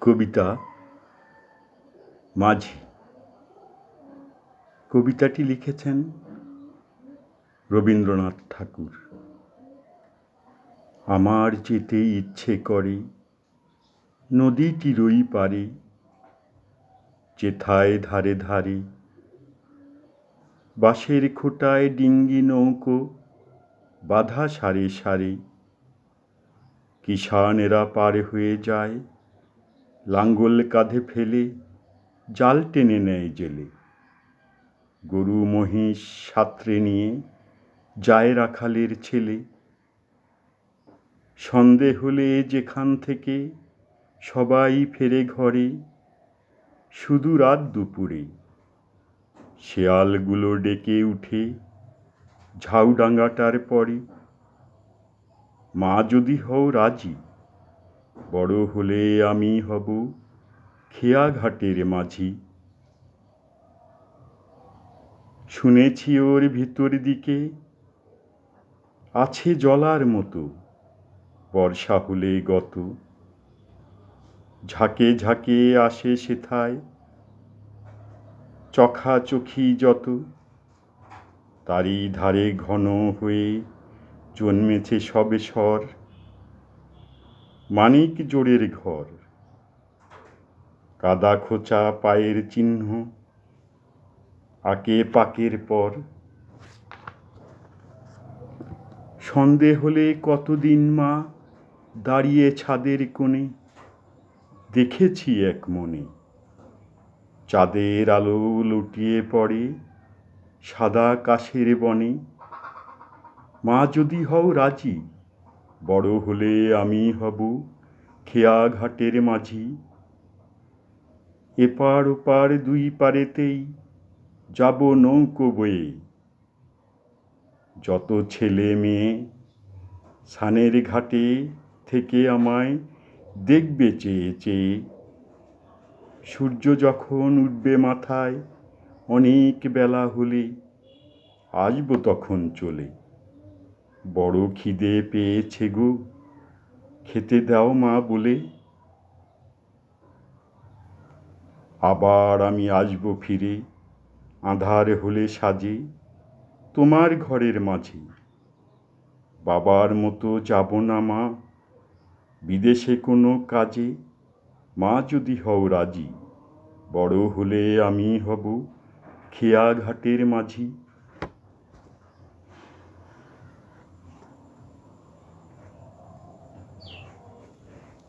কবিতা মাঝি। কবিতাটি লিখেছেন রবীন্দ্রনাথ ঠাকুর। আমার যেতে ইচ্ছে করে নদীটির ওই পারে, যেথায় ধারে ধারে। বাঁশের খোঁটায় ডিঙ্গি নৌকো, বাঁধা সারে সারে। কিষানেরা পার হয়ে যায়। লাঙ্গল কাঁধে ফেলে, জাল টেনে নেয় জেলে। গরু, মহিষ, সাঁতরে নিয়ে যায় রাখালের ছেলে। সন্ধে হলে যেখান থেকে সবাই ফেরে ঘরে, শুধু রাত দুপুরে। শেয়ালগুলো ডেকে উঠে ঝাউডাঙ্গাটার পরে। মা যদি হও রাজি, বড় হলে আমি হব খেয়াঘাটের মাঝি। শুনেছি ওর ভিতর দিকে আছে জলার মতো, বর্ষা হলে গত। ঝাঁকে ঝাঁকে আসে সেথায়, চোখাচোখি যত, তারই ধারে ঘন হয়ে জন্মেছে সবে স্বর, মানিক জোড়ের ঘর। কাদা খোঁচা পায়ের চিহ্ন, আকে পাকের পর। সন্ধে হলে কতদিন মা দাঁড়িয়ে ছাদের কোণে? দেখেছি এক মনে, চাঁদের আলো লুটিয়ে পড়ে সাদা কাশের বনে। মা যদি হও রাজি, বড় হলে আমি হব খেয়া ঘাটের মাঝি। এপার ওপার দুই পারেতেই যাব নৌকো বয়ে। যত ছেলে মেয়ে সানের ঘাটে থেকে আমায় দেখবে চেয়ে চেয়ে। সূর্য যখন উঠবে মাথায়, অনেক বেলা হলে আসব তখন চলে। বড় খিদে পেয়েছে গো। খেতে দাও মা বলে। আবার আমি আসব ফিরে, আঁধার হলে সাজে তোমার ঘরের মাঝে। বাবার মতো যাব না মা, বিদেশে কোনো কাজে। মা যদি হও রাজি, বড় হলে আমি হব খেয়া ঘাটের মাঝি।